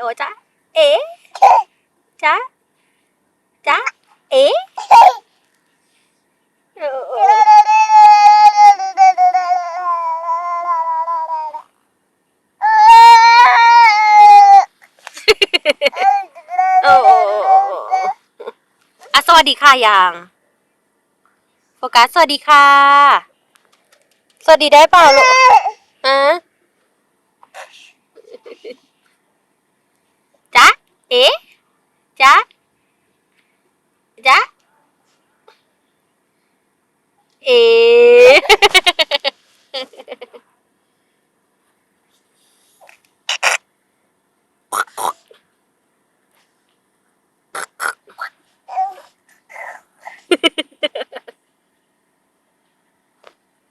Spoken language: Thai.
โอ้จ๊ะเอ๋จ๊ะจ๊ะเอ๋เออเออเออเออเออเอออะสวัสดีค่ะยังโฟกัสสวัสดีค่ะ สวัสดีได้เปล่าลูกอ๋จ๊ะ จ๊ะเอ๋